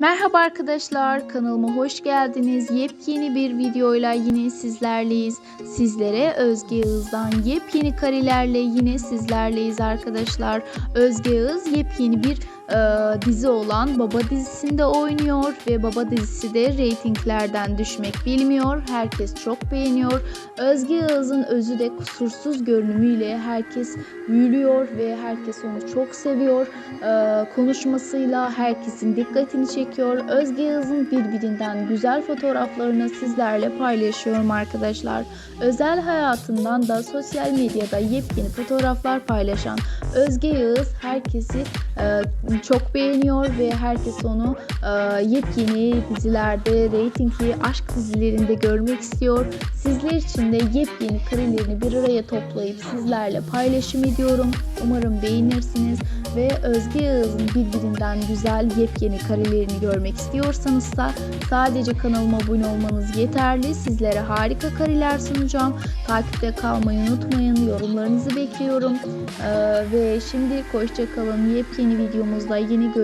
Merhaba arkadaşlar, kanalıma hoş geldiniz. Yepyeni bir videoyla yine sizlerleyiz. Sizlere Özge Yağız'dan yepyeni karelerle yine sizlerleyiz arkadaşlar. Özge Yağız yepyeni bir e, dizi olan Baba dizisinde oynuyor ve Baba dizisi de reytinglerden düşmek bilmiyor. Herkes çok beğeniyor. Özge Yağız'ın özü de kusursuz görünümüyle herkes büyülüyor ve herkes onu çok seviyor. E, konuşmasıyla herkesin dikkatini çekiyor. Özge Yağız'ın birbirinden güzel fotoğraflarını sizlerle paylaşıyorum arkadaşlar. Özel hayatından da sosyal medyada yepyeni fotoğraflar paylaşan Özge Yağız herkesi e, çok beğeniyor ve herkes onu e, yepyeni dizilerde, reytingli aşk dizilerinde görmek istiyor. Sizler için de yepyeni karelerini bir araya toplayıp sizlerle paylaşım ediyorum. Umarım beğenirsiniz ve Özge Yağız'ın birbirinden güzel yepyeni karelerini görmek istiyorsanız da sadece kanalıma abone olmanız yeterli. Sizlere harika kareler sunacağım. Takipte kalmayı unutmayın. Yorumlarınızı bekliyorum. Ee, ve şimdi hoşça kalın. Yepyeni videomuzda yeni görüşürüz.